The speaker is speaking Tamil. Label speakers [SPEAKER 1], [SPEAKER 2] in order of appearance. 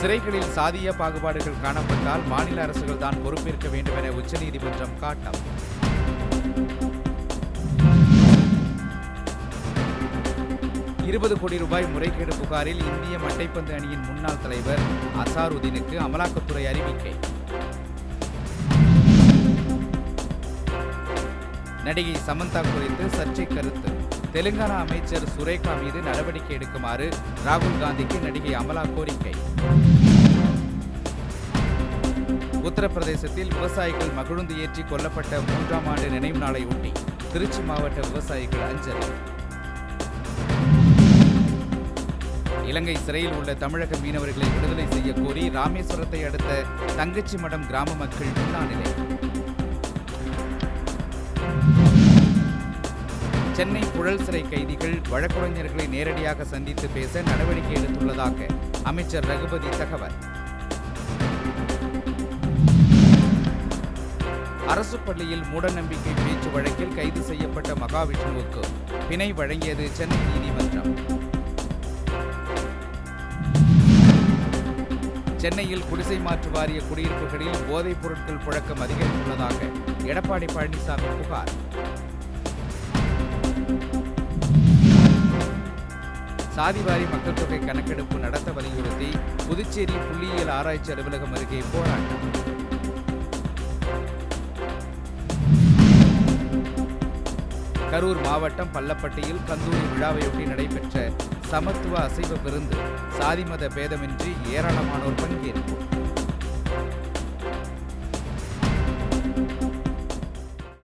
[SPEAKER 1] சிறைகளில் சாதிய பாகுபாடுகள் காணப்பட்டால் மாநில அரசுகள் தான் பொறுப்பேற்க வேண்டும் என உச்சநீதிமன்றம் காட்டம். இருபது கோடி ரூபாய் முறைகேடு புகாரில் இந்திய மட்டைப்பந்து அணியின் முன்னாள் தலைவர் அசாருதீனுக்கு அமலாக்கத்துறை அறிவிக்கை. நடிகை சமந்தா குறித்து சர்ச்சை கருத்து. தெலுங்கானா அமைச்சர் சுரேகா மீது நடவடிக்கை எடுக்குமாறு ராகுல் காந்திக்கு நடிகை அமலா கோரிக்கை. உத்தரப்பிரதேசத்தில் விவசாயிகள் மகிழுந்து ஏற்றி கொல்லப்பட்ட மூன்றாம் ஆண்டு நினைவு நாளை ஒட்டி திருச்சி மாவட்ட விவசாயிகள் அஞ்சலி. இலங்கை சிறையில் உள்ள தமிழக மீனவர்களை விடுதலை செய்ய கோரி ராமேஸ்வரத்தை அடுத்த தங்கச்சி மடம் கிராம மக்கள் உண்ணாநிலை சென்னை புழல் சிறை கைதிகள் வழக்குரைஞர்களை நேரடியாக சந்தித்து பேச நடவடிக்கை எடுத்துள்ளதாக அமைச்சர் ரகுபதி தகவல். அரசு பள்ளியில் மூடநம்பிக்கை பேச்சு வழக்கில் கைது செய்யப்பட்ட மகாவிஷ்ணுவுக்கு பிணை வழங்கியது சென்னை நீதிமன்றம். சென்னையில் குடிசை மாற்று வாரிய குடியிருப்புகளில் போதைப் பொருட்கள் புழக்கம் அதிகரித்துள்ளதாக எடப்பாடி பழனிசாமி புகார். சாதிவாரி மக்கள் தொகை கணக்கெடுப்பு நடத்த வலியுறுத்தி புதுச்சேரி புள்ளியியல் ஆராய்ச்சி அலுவலகம் அருகே போராட்டம். கரூர் மாவட்டம் பள்ளப்பட்டியில் கந்தூரி விழாவையொட்டி நடைபெற்ற சமத்துவ அசைவ விருந்து சாதி மத பேதமின்றி ஏராளமானோர் பங்கேற்பு.